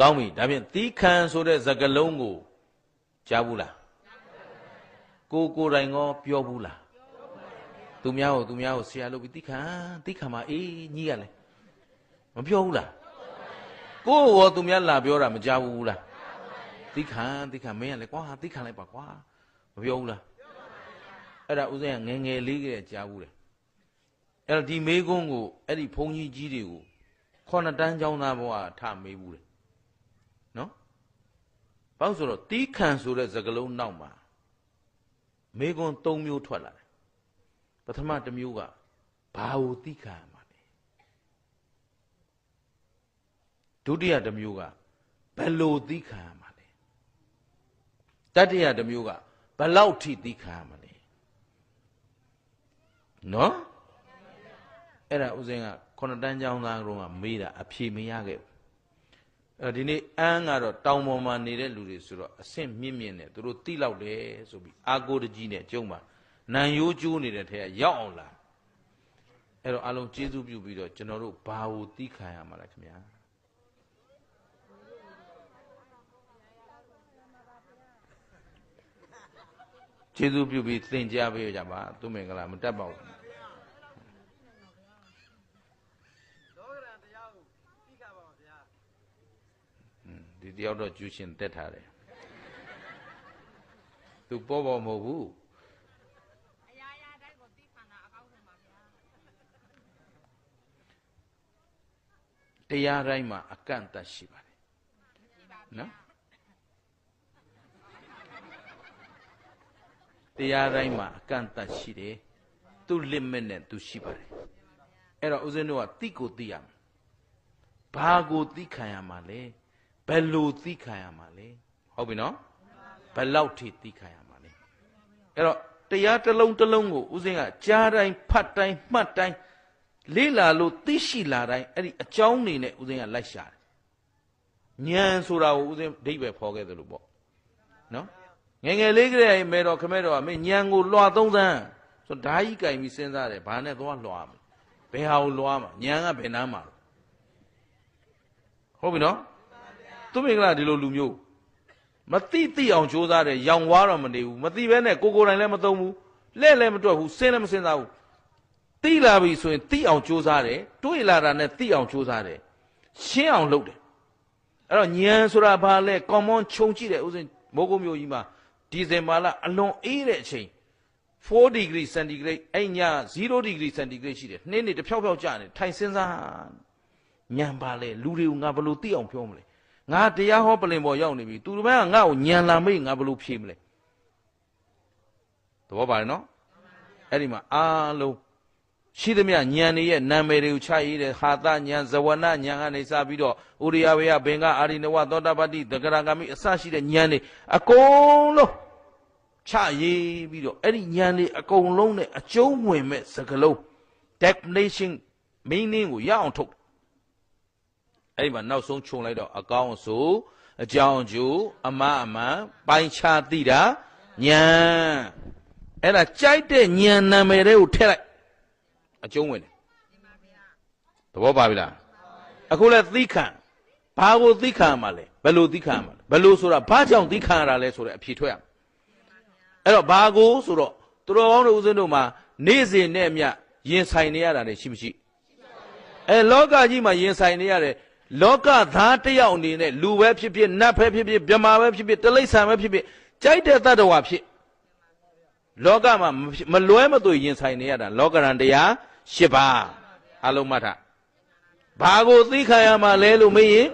ကောင်းပြီဒါဖြင့်သီးခံဆိုတဲ့စကားလုံးကိုကြားဘူးလားကိုကိုယ်တိုင်ရောပြောဘူးလားသူများကိုသူများကိုဆရာလုပ်ပြီးသီးခံသီးခံပါအေးညီကလည်းမပြောဘူးလားကိုယ်ရောသူများလာပြောတာမကြားဘူးလားသီးခံသီးခံမင်းကလည်းကွာသီးခံလိုက်ပါကွာမပြောဘူးလားအဲ့ဒါဥစဉ်ကငယ်ငယ်လေးကလေးကြားဘူးတယ်အဲ့တော့ဒီမေးခွန်းကိုအဲ့ဒီဘုန်းကြီးကြီးတွေကိုခေါဏတန်းကျောင်းသားဘဝထမေးဘူးတယ်နော် ဘာလို့ဆိုတော့တီးခံဆိုတဲ့စကားလုံးနောက်မှာမေးခွန်း၃မျိုးထွက်လာတယ်ပထမတစ်မျိုးကဘာကိုတီးခံရမှာလဲဒုတိယတစ်မျိုးကဘယ်လိုတီးခံရမှာလဲတတိယတစ်မျိုးကဘယ်လောက်ထိတီးခံရမှာလဲနော်အဲ့ဒါဥစဉ်ကခုနှစ်တန်းကျောင်းသားကမေးတာအဖြေမရခဲ့ဘူး အဲဒီနေ့အန်းကတော့တောင်ပေါ်မှာနေတဲ့လူတွေဆိုတော့အဆင့်မြင့်မြင့်နဲ့သူတို့တိလောက်တယ်ဆိုပြီးအာကိုတကြီးနဲ့ကျုံမှာနန်ရိုးကျိုးနေတဲ့ထဲကရောက်အောင်လာအဲ့တော့အလုံးကျေးဇူးပြုပြီးတော့ကျွန်တော်တို့ဘာကိုတိခံရမှာလဲခင်ဗျာကျေးဇူးပြုပြီးသင်ကြားပေးကြပါသူမင်္ဂလာမတက်ပါဘူး လောကရန်တရားကိုသိခပါပါဗျာ ဒီတယောက်တော့ကျူရှင်တက်ထားတယ်သူပေါ်ပေါ်မဟုတ်ဘူးအရာရာတိုင်းကိုသိခံတာအကောင်းဆုံးပါဗျာတရားတိုင်းမှာအကန့်အသတ်ရှိပါတယ်ရှိပါဗျာနော်တရားတိုင်းမှာအကန့်အသတ်ရှိတယ်သူ့ limit နဲ့သူရှိပါတယ်အဲ့တော့ဦးဇင်းတို့ကတိကိုသိရမယ်ဘာကိုသိခံရမှာလဲ ဘယ်လိုသိခံရမှာလဲဟုတ်ပြီနော်ဘယ်လောက်ထိသိခံရမှာလဲအဲ့တော့တရားတစ်လုံးတစ်လုံးကိုဦးဇင်းကကြားတိုင်းဖတ်တိုင်းမှတ်တိုင်းလေးလာလို့သိရှိလာတိုင်းအဲ့ဒီအကြောင်းနေနဲ့ဦးဇင်းကလိုက်ရှာတယ်ဉာဏ်ဆိုတာကိုဦးဇင်းဒိဗ္ဗေဖော်ခဲ့တယ်လို့ပေါ့နော်ငယ်ငယ်လေးကလေးမဲတော်ခမဲတော်ကမင်းဉာဏ်ကိုလွှာသုံးစမ်းဆိုဓာကြီးကြိုင်ပြီးစဉ်းစားတယ်ဘာနဲ့သွားလွှာမလဲဘယ်ဟာကိုလွှာမှာဉာဏ်ကဘယ်နားမှာလဲဟုတ်ပြီနော် သူမင်္ဂလာဒီလိုလူမျိုးမသိသိအောင်ကြိုးစားတယ်ရောင်ဝါတော့မနေဘူးမသိဘဲနဲ့ကိုကိုယ်တိုင်လည်းမသုံးဘူးလက်လည်းမတွက်ဘူးစဉ်းလည်းမစဉ်းစားဘူးသိလာပြီဆိုရင်သိအောင်ကြိုးစားတယ်တွေးလာတာနဲ့သိအောင်ကြိုးစားတယ်ရှင်းအောင်လုပ်တယ်အဲ့တော့ဉာဏ်ဆိုတာဘာလဲ common ခြုံကြည့်တယ်ဥစဉ်မိုးကုတ်မျိုးကြီးမှာဒီဇင်ဘာလအလွန်အေးတဲ့အချိန်4 degree centigrade အဲ့ည0 degree centigrade ရှိတယ်နှင်းနေတစ်ဖြောက်ဖြောက်ကျနေထိုင်စဉ်းစားညံပါလေလူတွေကိုငါဘယ်လိုသိအောင်ပြောမလဲ ငါတရားဟောပလင်ပေါ်ရောက်နေပြီသူတို့ဘက်ကငါ့ကိုညံလာမေးငါဘယ်လိုဖြေမလဲသဘောပါတယ်နော်အဲ့ဒီမှာအားလုံးရှိသမျှညံနေရဲ့နာမည်တွေကိုချရေးတယ်ဟာသညံဇဝနညံကနေစပြီးတော့ဥရိယဝေယဘင်္ဂအာရိနဝသောတာပတ္တိသဂရဂမိအစရှိတဲ့ညံတွေအကုန်လုံးချရေးပြီးတော့အဲ့ဒီညံတွေအကုန်လုံးနဲ့အကျုံးဝင်မဲ့စကလုံး definition meaning ကိုရအောင်ထုတ် အဲ့ဒီမှာနောက်ဆုံးခြုံလိုက်တော့အကောင်းအဆိုးအကြောင်းအကျိုးအမအမှန်ပိုင်းခြားသိတာဉာဏ်အဲ့ဒါကြိုက်တဲ့ဉာဏ်နာမည်တွေကိုထည့်လိုက်အကျုံးဝင်တယ်သဘောပါပြီလားအခုလဲသိခံဘာကိုသိခံရမှာလဲဘယ်လိုသိခံရမှာလဲဘယ်လိုဆိုတာဘာကြောင့်သိခံရတာလဲဆိုတဲ့အဖြေထွက်ရမယ်အဲ့တော့ဘာကိုဆိုတော့သူတော်ကောင်းတို့ဦးဇင်းတို့မှာနေ့စဉ်နဲ့အမျှရင်ဆိုင်နေရတာတွေရှိမရှိအဲလောကကြီးမှာရင်ဆိုင်နေရတဲ့ လောကသားတစ်ယောက်အနေနဲ့လူပဲဖြစ်ဖြစ်နတ်ပဲဖြစ်ဖြစ်မြမာပဲဖြစ်ဖြစ်တိလိစ္ဆာန်ပဲဖြစ်ဖြစ်ကြိုက်တဲ့တတ္တဝါဖြစ်လောကမှာမဖြစ်မလွဲမသွေရင်ဆိုင်နေရတာလောကရန်တရား၈ပါးအလုံးမှတ်ထားဘာကိုသိခံရမှာလဲလို့မေးရင်